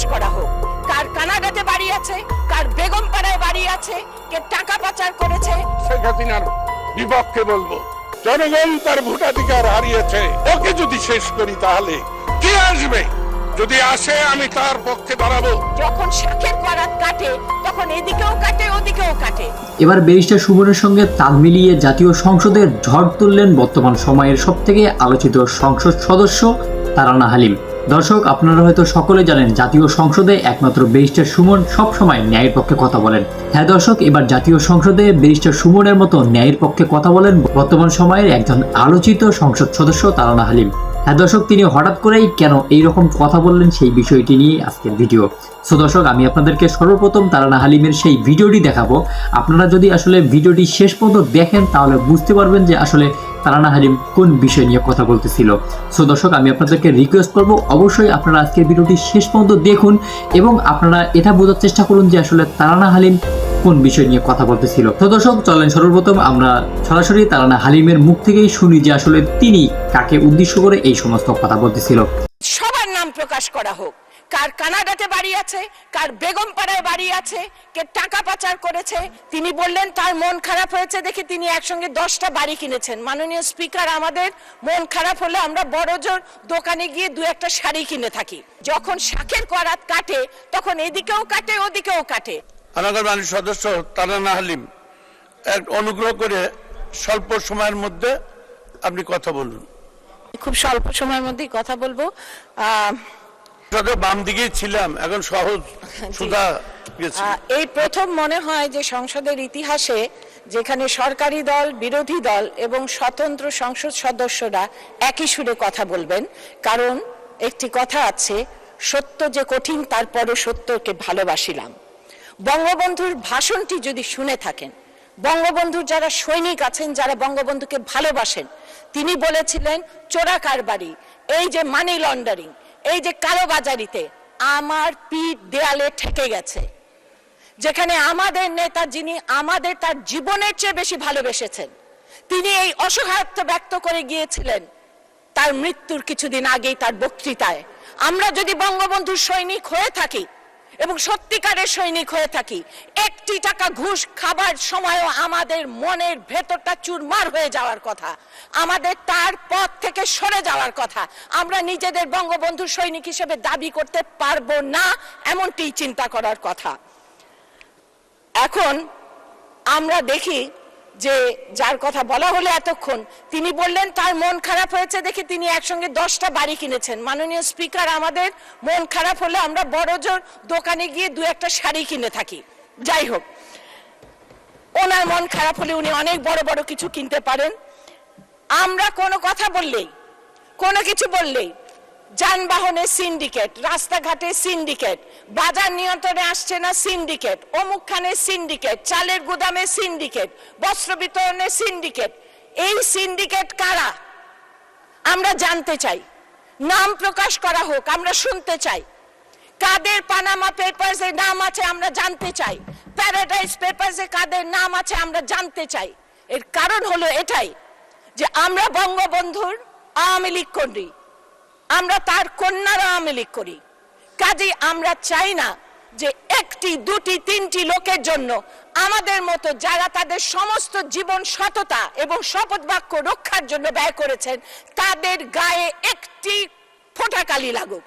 প্রকাশ করা হোক। কার কানাডাতে বাড়ি আছে কার বেগমপাড়ায় বাড়ি আছে কে টাকা পাচার করেছে। শেখ হাসিনার বিপক্ষে বলব জনগণ তার ভোটাধিকার হারিয়েছে। ওকে যদি শেষ করি তাহলে কে আসবে? যদি আসে আমি তার পক্ষে দাঁড়াবো। যখন শাখের করাত কাটে তখন এদিকেও কাটে ওদিকেও কাটে। এবার ব্যারিস্টার সুমনের সঙ্গে তাল মিলিয়ে জাতীয় সংসদের ঝড় তুললেন বর্তমান সময়ের সবথেকে আলোচিত সংসদ সদস্য তারানা হালিম। দর্শক, আপনারা হয়তো সকলে জানেন, জাতীয় সংসদে একমাত্র ব্যারিস্টার সুমন সবসময় ন্যায়ের পক্ষে কথা বলেন। হ্যাঁ দর্শক, এবার জাতীয় সংসদে ব্যারিস্টার সুমনের মতো ন্যায়ের পক্ষে কথা বলেন বর্তমান সময়ের একজন আলোচিত সংসদ সদস্য তারানা হালিম। হ্যাঁ দর্শক, তিনি হঠাৎ করেই কেন এই রকম কথা বললেন সেই বিষয়টি নিয়ে আজকের ভিডিও। সো দর্শক, আমি আপনাদেরকে সর্বপ্রথম তারানা হালিমের সেই ভিডিওটি দেখাবো। আপনারা যদি আসলে ভিডিওটি শেষ পর্যন্ত দেখেন, তাহলে বুঝতে পারবেন যে আসলে তারানা হালিম কোন বিষয় নিয়ে কথা বলতেছিল? সো দর্শক, আমি আপনাদেরকে রিকোয়েস্ট করব, অবশ্যই আপনারা আজকের ভিডিওটি শেষ পর্যন্ত দেখুন এবং আপনারা এটা বোঝার চেষ্টা করুন যে আসলে তারানা হালিম কোন বিষয় নিয়ে কথা বলতেছিল। তো দর্শক, চলেন সর্বপ্রথম আমরা সরাসরি তারানা হালিমের মুখ থেকেই শুনি যে আসলে তিনি কাকে উদ্দেশ্য করে এই সমস্ত কথা বলতেছিল। সবার নাম প্রকাশ করা হোক। কার কানাডাতে বাড়ি আছে কার বেগমপাড়ায় বাড়ি আছে কে টাকা পাচার করেছে তিনি বললেন তার মন খারাপ হয়েছে দেখে তিনি একসঙ্গে দশটা বাড়ি কিনেছেন। মাননীয় স্পিকার আমাদের মন খারাপ হলে আমরা বড় জোর দোকানে গিয়ে দু একটা শাড়ি কিনে থাকি। যখন শাকের করাত কাটে তখন এদিকেও কাটে ওদিকেও কাটে। আমাদের মানুষ সদস্য তারানা হালিম এক অনুগ্রহ করে স্বল্প সময়ের মধ্যে আপনি কথা বলুন। খুব স্বল্প সময়ের মধ্যেই কথা বলব। আহ, সাথে বাম দিকেই ছিলাম এখন সহজ এই প্রথম মনে হয় যে সংসদের ইতিহাসে যেখানে সরকারি দল বিরোধী দল এবং স্বতন্ত্র সংসদ সদস্যরা একই সুরে কথা বলবেন কারণ একটি কথা আছে সত্য যে কঠিন তারপরে সত্যকে ভালোবাসিলাম। বঙ্গবন্ধুর ভাষণটি যদি শুনে থাকেন বঙ্গবন্ধুর যারা সৈনিক আছেন যারা বঙ্গবন্ধুকে ভালোবাসেন তিনি বলেছিলেন চোরা কারবারি এই যে মানি লন্ডারিং এই যে কালোবাজারিতে আমার পিঠ দেয়ালে ঠেকে গেছে, যেখানে আমাদের নেতা যিনি আমাদের তার জীবনের চেয়ে বেশি ভালোবেসেছেন, তিনি এই অসহায়ত্ব ব্যক্ত করে গিয়েছিলেন, তার মৃত্যুর কিছুদিন আগেই তার বক্তৃতায়। আমরা যদি বঙ্গবন্ধুর সৈনিক হয়ে থাকি এবং সত্যিকারের সৈনিক হয়ে থাকি। একটি টাকা ঘুষ খাবার সময়ও আমাদের মনের ভেতরটা চুরমার হয়ে যাওয়ার কথা। আমাদের তার পথ থেকে সরে যাওয়ার কথা। আমরা নিজেদের বঙ্গবন্ধু সৈনিক হিসেবে দাবি করতে পারব না এমনটি চিন্তা করার কথা। এখন আমরা দেখি যে যার কথা বলা হলো এতক্ষণ, তিনি বললেন, তার মন খারাপ হয়েছে দেখে তিনি একসঙ্গে দশটা বাড়ি কিনেছেন। মাননীয় স্পিকার, আমাদের মন খারাপ হলে আমরা বড় জোর দোকানে গিয়ে দু একটা শাড়ি কিনে থাকি। যাই হোক, ওনার মন খারাপ হলে উনি অনেক বড় বড় কিছু কিনতে পারেন। আমরা কোনো কথা বললেই, কোনো কিছু বললেই যানবাহনের সিন্ডিকেট, রাস্তাঘাটে সিন্ডিকেট, বাজার নিয়ন্ত্রণে আসছে না সিন্ডিকেট অমুকখানের সিন্ডিকেট, চালের গুদামে সিন্ডিকেট, বস্ত্র বিতরণের সিন্ডিকেট। এই সিন্ডিকেট কারা? আমরা জানতে চাই। নাম প্রকাশ করা হোক, আমরা শুনতে চাই। কাদের পানামা পেপারসে নাম আছে, আমরা জানতে চাই। প্যারাডাইজ পেপারসে কাদের নাম আছে, আমরা জানতে চাই। এর কারণ হলো এটাই, যে আমরা বঙ্গবন্ধুর আওয়ামী লীগ করি আমরা তার কন্যার আওয়ামী করি। কাজে আমরা চাই না যে একটি, দুটি, তিনটি লোকের জন্য আমাদের মতো যারা তাদের সমস্ত জীবন সততা এবং শপথ বাক্য রক্ষার জন্য ব্যয় করেছেন, তাদের গায়ে একটি ফোঁটাকালি লাগুক।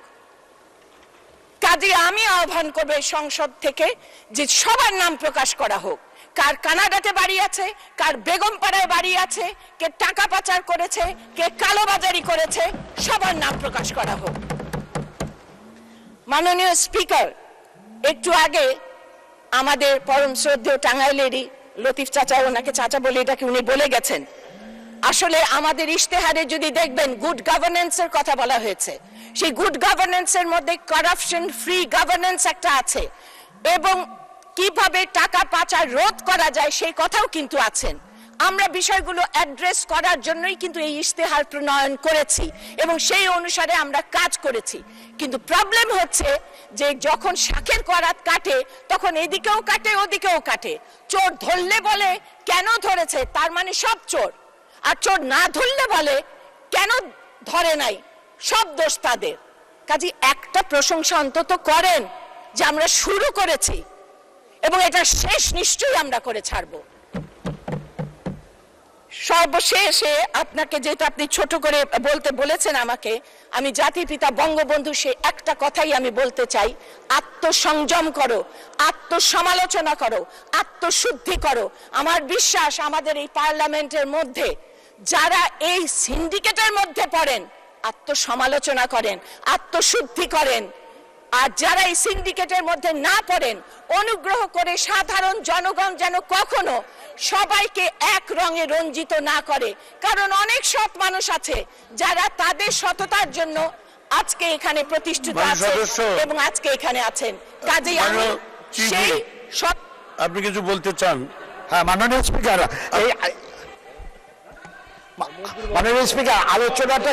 কাজে আমি আহ্বান করব সংসদ থেকে যে সবার নাম প্রকাশ করা হোক। কার কানাডাতে বাড়ি আছে, কার বেগমপাড়ায় বাড়ি আছে, কে টাকা পাচার করেছে, কে কালোবাজারি করেছে, সবার নাম প্রকাশ করা হোক। মাননীয় স্পিকার, একটু আগে আমাদের পরম শ্রদ্ধেয় টাঙ্গাইলেরই লতিফ চাচা, ওনাকে চাচা বলে এটাকে উনি বলে গেছেন। আসলে আমাদের ইশতেহারে যদি দেখবেন গুড গভর্নেন্সের কথা বলা হয়েছে। সেই গুড গভর্নেন্সের মধ্যে করাপশন ফ্রি গভর্নেন্স একটা আছে। এবং কীভাবে টাকা পাচার রোধ করা যায় সেই কথাও কিন্তু আছেন। আমরা বিষয়গুলো অ্যাড্রেস করার জন্যই কিন্তু এই ইশতেহার প্রণয়ন করেছি এবং সেই অনুসারে আমরা কাজ করেছি। কিন্তু প্রবলেম হচ্ছে যে যখন শাখের করাত কাটে, তখন এদিকেও কাটে, ওদিকেও কাটে। চোর ধরলে বলে, কেন ধরেছে? তার মানে সব চোর। আর চোর না ধরলে বলে, কেন ধরে নাই? সব দোষ তাদের। কাজে একটা প্রশংসা অন্তত করেন যে আমরা শুরু করেছি। এবং এটা শেষ নিশ্চয়ই আমরা করে ছাড়বো। সর্বশেষে আপনাকে যেটা আপনি ছোট করে বলতে বলেছেন আমাকে, আমি জাতির পিতা বঙ্গবন্ধু সে একটা কথাই আমি বলতে চাই, আত্মসংযম করো, আত্মসমালোচনা করো, আত্মশুদ্ধি করো। আমার বিশ্বাস আমাদের এই পার্লামেন্টের মধ্যে, যারা এই সিন্ডিকেটের মধ্যে পড়েন, আত্মসমালোচনা করেন, আত্মশুদ্ধি করেন। আর যারা এই সিন্ডিকেটের মধ্যে না পড়েন অনুগ্রহ করে সাধারণ জনগণ যেন কখনো সবাইকে এক রঙে রঞ্জিত না করে কারণ অনেক সৎ মানুষ আছে যারা তাদের সততার জন্য আজকে এখানে প্রতিষ্ঠিত মাননীয় আছে সদস্য। এবং আজকে এখানে আছেন কাজেই আমি সেই আপনি কিছু বলতে চান হ্যাঁ মাননীয় স্পিকার এই মাননীয় স্পিকার, আলোচনাটা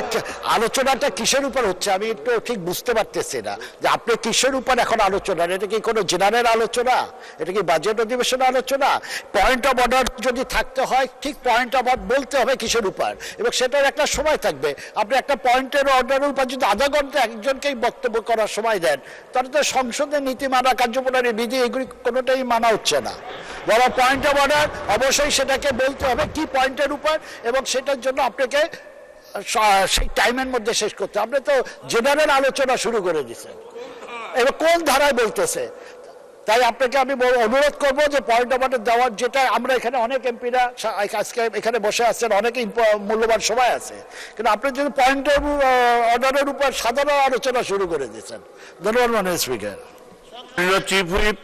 আলোচনাটা কিসের উপর হচ্ছে? আমি একটু ঠিক বুঝতে পারতেছি না। যে আপনি কিসের উপর এখন আলোচনা? এটা কি কোনো জেনারেল আলোচনা? এটা কি বাজেট অধিবেশন আলোচনা? পয়েন্ট অফ অর্ডার যদি থাকতে হয়, ঠিক পয়েন্ট অফ অর্ডার বলতে হবে কিসের উপর? এবং সেটার একটা সময় থাকবে। আপনি একটা পয়েন্টের অর্ডারের উপর যদি আধা ঘণ্টা একজনকেই বক্তব্য করার সময় দেন, তাহলে তো সংসদের নীতিমালা কার্যপ্রণালী, বিধি, এগুলি কোনোটাই মানা হচ্ছে না। বড় পয়েন্ট অফ অর্ডার অবশ্যই সেটাকে বলতে হবে কি পয়েন্টের উপর এবং সেটার জন্য আপনাকে সেই টাইমের মধ্যে শেষ করতে। আপনি তো জেনারেল আলোচনা শুরু করে দিচ্ছেন এবার কোন ধারায় বলতেছে? তাই আপনাকে আমি অনুরোধ করব যে পয়েন্ট অফ অর্ডার দেওয়ার যেটা আমরা এখানে অনেক এমপিরা আজকে এখানে বসে আছেন, অনেক মূল্যবান সময় আছে। কিন্তু আপনি যদি পয়েন্ট অফ অর্ডারের উপর সাধারণ আলোচনা শুরু করে দিচ্ছেন ধন্যবাদ মানে স্পিকার চিফ হুইপ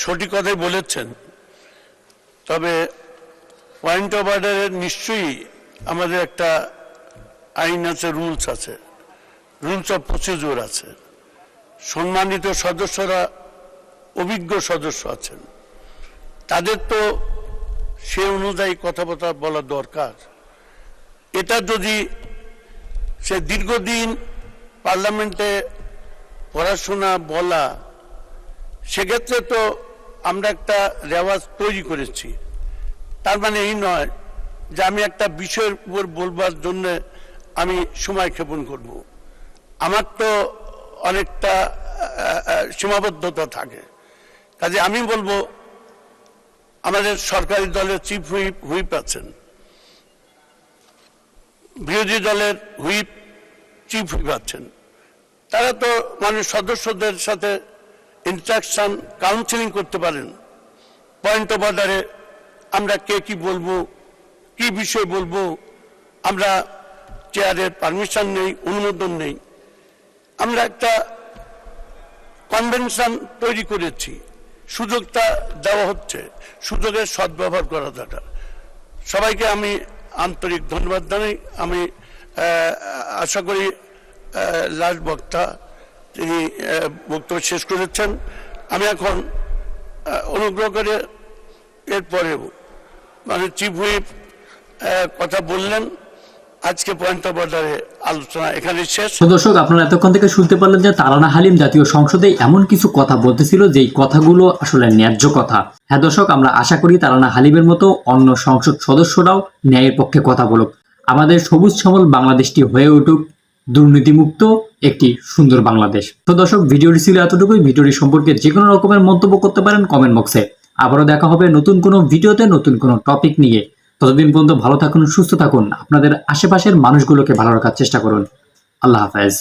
সঠিক কথাই বলেছেন। তবে পয়েন্ট অফ অর্ডারের নিশ্চয়ই আমাদের একটা আইন আছে রুলস আছে। রুলস অফ প্রসিডিওর আছে। সম্মানিত সদস্যরা, অভিজ্ঞ সদস্য আছেন। তাদের তো সে অনুযায়ী কথাবার্তা বলা দরকার। এটা যদি সে দীর্ঘদিন পার্লামেন্টে পড়াশোনা বলা, সেক্ষেত্রে তো আমরা একটা রেওয়াজ তৈরি করেছি। তার মানে এই নয় যে আমি একটা বিষয়ের উপর বলবার জন্য আমি সময় ক্ষেপণ করব। আমার তো অনেকটা সীমাবদ্ধতা থাকে। কাজে আমি বলব, আমাদের সরকারি দলের চিফ হুইপ হুইপ আছেন। বিরোধী দলের হুইপ, চিফ হুইপ আছেন। তারা তো মানে সদস্যদের সাথে ইন্টারাকশন কাউন্সিলিং করতে পারেন। পয়েন্ট অফ অর্ডারে আমরা কে কি বলব, কি বিষয় বলব, আমরা চেয়ারের পারমিশন নেই, অনুমোদন নেই। আমরা একটা কনভেনশন তৈরি করেছি। সুযোগটা দেওয়া হচ্ছে। সুযোগের সদ্ব্যবহার করা দরকার সবাইকে আমি আন্তরিক ধন্যবাদ জানাই। আমি আশা করি লাস্ট বক্তা তিনি বক্তব্য শেষ করেছেন। আমি এখন অনুগ্রহ করে এরপরেও মানে চিফ হুইপ কথা বললেন। আজকে পয়েন্ট অফ অর্ডারে আলোচনা এখানে শেষ। দর্শক, আপনারা এতক্ষণ থেকে শুনতে পারলেন যে তারানা হালিম জাতীয় সংসদে এমন কিছু কথা বলতেছিল যেই কথাগুলো আসলে ন্যায্য কথা। হ্যাঁ দর্শক, আমরা আশা করি তারানা হালিমের মতো অন্য সংসদ সদস্যরাও ন্যায়ের পক্ষে কথা বলুক। আমাদের সবুজ সবল বাংলাদেশটি হয়ে উঠুক। দুর্নীতিমুক্ত একটি সুন্দর বাংলাদেশ। তো দর্শক, ভিডিওটি ছিল এতটুকুই। ভিডিওটি সম্পর্কে যে কোনো রকমের মন্তব্য করতে পারেন কমেন্ট বক্সে আবারও দেখা হবে নতুন কোনো ভিডিওতে, নতুন কোনো টপিক নিয়ে। ততদিন পর্যন্ত ভালো থাকুন, সুস্থ থাকুন। আপনাদের আশেপাশের মানুষগুলোকে ভালো রাখার চেষ্টা করুন। আল্লাহ হাফেজ।